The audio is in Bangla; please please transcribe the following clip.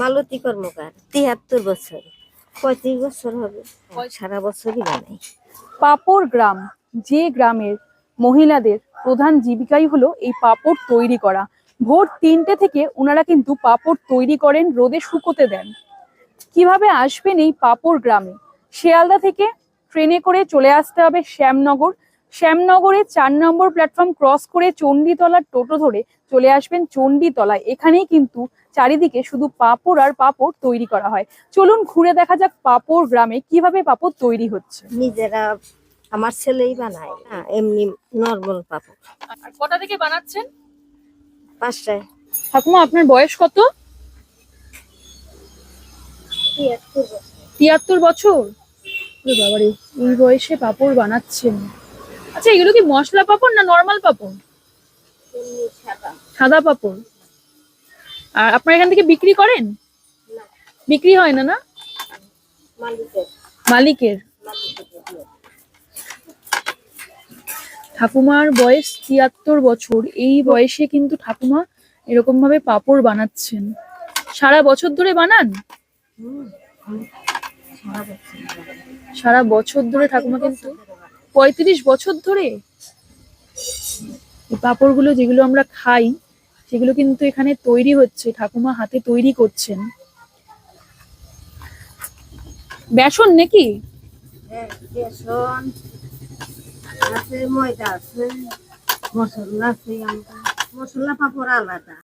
মালতী কর্মকার তিয়াত্তর বছর পঁয়ত্রিশ বছর হবে। সারা বছরই বানাই পাপড় গ্রাম যে গ্রামের মহিলাদের প্রধান জীবিকাই হলো এই পাপড় তৈরি করা। ভোর তিনটে থেকে ওনারা কিন্তু পাপড় তৈরি করেন রোদে শুকোতে দেন। কীভাবে আসবেন এই পাপড় গ্রামে? শিয়ালদা থেকে ট্রেনে করে চলে আসতে হবে শ্যামনগর। শ্যামনগরে চার নম্বর প্ল্যাটফর্ম ক্রস করে চণ্ডীতলার টোটো ধরে চলে আসবেন চণ্ডীতলায়। এখানেই কিন্তু চারিদিকে শুধু পাপড় আর পাপড় তৈরি করা হয়। চলুন ঘুরে দেখা যাক পাপড় গ্রামে কীভাবে পাপড় তৈরি হচ্ছে। নিজেরা আমার ছেলেই বানায়। না এমনি নর্মাল পাপড়। আর কটা থেকে বানাচ্ছেন? পাঁচটায়। ঠাকুমা আপনার বয়স কত? তিয়াত্তর বছর। বাবারে এই বয়সে পাপড় বানাচ্ছেন। আচ্ছা এগুলো কি মশলা পাপড় না নর্মাল পাপড়? সাদা। পাপড়। আর আপনারা এখান থেকে বিক্রি করেন? বিক্রি হয় না না? মালিকের। দিয়ে। ঠাকুমার বয়স তিয়াত্তর বছর। এই বয়সে কিন্তু ঠাকুমা এরকম ভাবে পাপড় বানাচ্ছেন। সারা বছর ধরে বানান? সারা বছর ধরে ঠাকুমা কিন্তু পঁয়ত্রিশ বছর ধরে পাঁপড়গুলো যেগুলো আমরা খাই সেগুলো কিন্তু এখানে তৈরি হচ্ছে ঠাকুমা হাতে তৈরি করছেন। বেসন নাকি? হ্যাঁ, বেসন আছে ময়দা আছে মশলা পাপড় আলাদা।